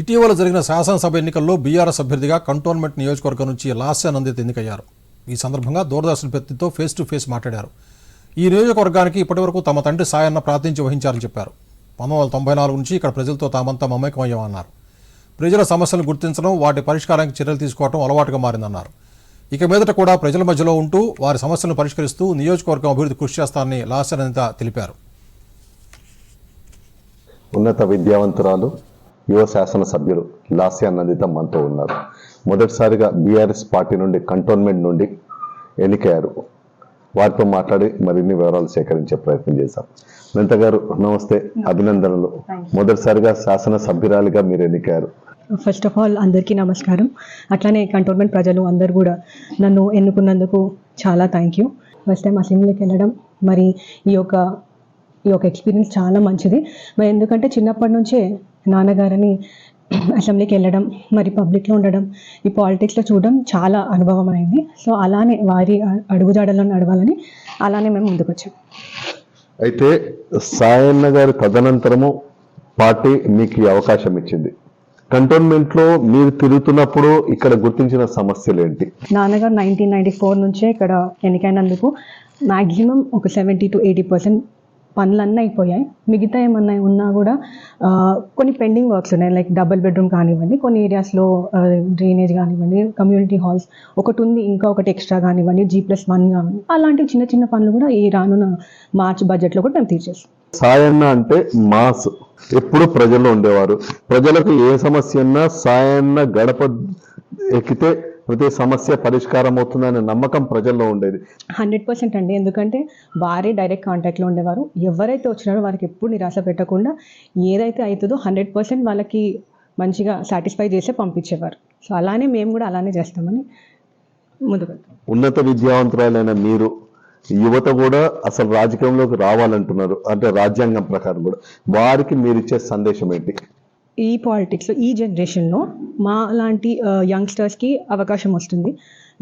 ఇటీవల జరిగిన శాసనసభ ఎన్నికల్లో బీఆర్ఎస్ అభ్యర్థిగా కంటోన్మెంట్ నియోజకవర్గం నుంచి లాస్యానందిత ఎన్నికయ్యారు. ఈ సందర్భంగా దూరదర్శన్ ప్రతినిధితో ఫేస్ టు ఫేస్ మాట్లాడారు. ఈ నియోజకవర్గానికి ఇప్పటివరకు తమ తండ్రి సాయన్న ప్రాతినిధ్యం వహించారని చెప్పారు. పంతొమ్మిది వందల తొంభై నాలుగు నుంచి ఇక్కడ ప్రజలతో తామంతా మమేకమయ్యామన్నారు. ప్రజల సమస్యలను గుర్తించడం వాటి పరిష్కారానికి చర్యలు తీసుకోవడం అలవాటుగా మారిందన్నారు. ఇక మీదట కూడా ప్రజల మధ్యలో ఉంటూ వారి సమస్యలను పరిష్కరిస్తూ నియోజకవర్గం అభివృద్ధి కృషి చేస్తానని లాస్యానందిత తెలిపారు. ఉన్నత విద్యావంతురాలు యువ శాసనసభ్యులు లాస్యా నందిత మనతో ఉన్నారు. మొదటిసారిగా బీఆర్ఎస్ పార్టీ నుండి కంటోన్మెంట్ నుండి ఎన్నికయ్యారు. వారితో మాట్లాడి మరిన్ని వివరాలు సేకరించే ప్రయత్నం చేశాం. నంత గారు నమస్తే. అభినందనలు. మొదటిసారిగా శాసనసభ్యురాలిగా మీరు ఎన్నికయ్యారు. ఫస్ట్ ఆఫ్ ఆల్ అందరికీ నమస్కారం. అట్లానే కంటోన్మెంట్ ప్రజలు అందరు కూడా నన్ను ఎన్నుకున్నందుకు చాలా థ్యాంక్ యూ ఫస్ట్ టైం అసెంబ్లీకి వెళ్ళడం మరి ఈ యొక్క ఈ యొక్క ఎక్స్పీరియన్స్ చాలా మంచిది. మరి ఎందుకంటే చిన్నప్పటి నుంచే నాన్నగారిని అసెంబ్లీకి వెళ్ళడం మరి పబ్లిక్లో ఉండడం ఈ పాలిటిక్స్లో చూడడం చాలా అనుభవం అయింది సో అలానే వారి అడుగుజాడల్లో నడవాలని అలానే మేము ముందుకు వచ్చాం అయితే సాయన్న గారి తదనంతరము పార్టీ మీకు ఈ అవకాశం ఇచ్చింది. కంటోన్మెంట్లో మీరు తిరుగుతున్నప్పుడు ఇక్కడ గుర్తించిన సమస్యలు ఏంటి? నాన్నగారు నైన్టీన్ నైంటీ ఫోర్ నుంచే ఇక్కడ ఎన్నికైనందుకు మ్యాక్సిమం ఒక సెవెంటీ టు ఎయిటీ పర్సెంట్ పనులన్నీ అయిపోయాయి. మిగతా ఏమన్నా ఉన్నా కూడా కొన్ని పెండింగ్ వర్క్స్ ఉన్నాయి. లైక్ డబుల్ బెడ్రూమ్ కానివ్వండి కొన్ని ఏరియాస్లో డ్రైనేజ్ కానివ్వండి కమ్యూనిటీ హాల్స్. ఒకటి ఉంది ఇంకా ఒకటి ఎక్స్ట్రా కానివ్వండి జీ ప్లస్ వన్ కానివ్వండి. అలాంటి చిన్న చిన్న పనులు కూడా ఈ రానున్న మార్చ్ బడ్జెట్లో కూడా మేము తీర్చేస్తాం. సాయన్న అంటే మాస్. ఎప్పుడు ప్రజల్లో ఉండేవారు. ప్రజలకు ఏ సమస్య ఉన్నా సాయన్న గడప ఎక్కితే ప్రతి సమస్య పరిష్కారం అవుతుందనే నమ్మకం ప్రజల్లో ఉండేది. హండ్రెడ్ పర్సెంట్ అండి. ఎందుకంటే వారే డైరెక్ట్ కాంటాక్ట్లో ఉండేవారు. ఎవరైతే వచ్చినారో వారికి ఎప్పుడు నిరాశ పెట్టకుండా ఏదైతే అవుతుందో హండ్రెడ్ పర్సెంట్ వాళ్ళకి మంచిగా సాటిస్ఫై చేసే పంపించేవారు. సో అలానే మేము కూడా అలానే చేస్తామని ముందుకు ఉన్నత విద్యావంతురాలైన మీరు యువత కూడా అసలు రాజకీయంలోకి రావాలంటున్నారు. అంటే రాజ్యాంగం ప్రకారం కూడా. వారికి మీరు ఇచ్చే సందేశం ఏంటి? ఈ పాలిటిక్స్లో ఈ జనరేషన్లో మా లాంటి యంగ్స్టర్స్కి అవకాశం వస్తుంది.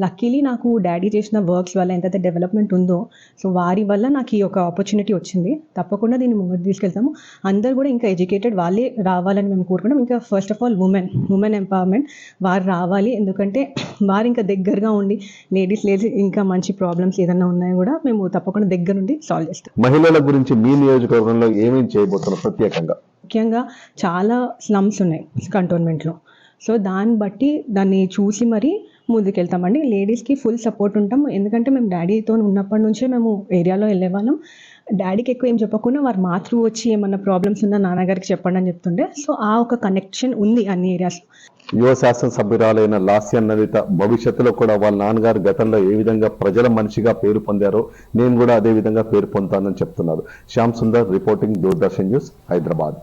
లక్కీలీ నాకు డాడీ చేసిన వర్క్స్ వల్ల ఎంతైతే డెవలప్మెంట్ ఉందో సో వారి వల్ల నాకు ఈ యొక్క ఆపర్చునిటీ వచ్చింది. తప్పకుండా దీన్ని ముందు తీసుకెళ్తాము. అందరు కూడా ఇంకా ఎడ్యుకేటెడ్ వాళ్ళే రావాలని మేము కోరుకుంటాం. ఇంకా first of all women women empowerment వారు రావాలి ఎందుకంటే వారు ఇంకా దగ్గరగా ఉండి లేడీస్ లేడీస్ ఇంకా మంచి ప్రాబ్లమ్స్ ఏదైనా ఉన్నాయో కూడా మేము తప్పకుండా దగ్గర ఉండి సాల్వ్ చేస్తాం. మహిళల గురించి మీ నియోజకవర్గంలో ఏమేమి చేయబోతున్నారు ప్రత్యేకంగా? ముఖ్యంగా చాలా స్లమ్స్ ఉన్నాయి కంటోన్మెంట్లో సో దాన్ని బట్టి దాన్ని చూసి మరీ ముందుకెళ్తామండి. లేడీస్కి ఫుల్ సపోర్ట్ ఉంటాం ఎందుకంటే మేము డాడీతో ఉన్నప్పటి నుంచే మేము ఏరియాలో వెళ్ళేవాళ్ళం. డాడీకి ఎక్కువ ఏం చెప్పకుండా వారు మాతృ వచ్చి ఏమన్నా ప్రాబ్లమ్స్ ఉన్నా నాన్నగారికి చెప్పండి అని చెప్తుండే. సో ఆ ఒక కనెక్షన్ ఉంది అన్ని ఏరియాస్ యువ శాసనసభ్యురాలైన లాస్య నదిత భవిష్యత్తులో కూడా వాళ్ళ నాన్నగారు గతంలో ఏ విధంగా ప్రజల మనిషిగా పేరు పొందారో నేను కూడా అదే విధంగా పేరు పొందుతానని చెప్తున్నారు. Shyam Sundar reporting Doordarshan news Hyderabad.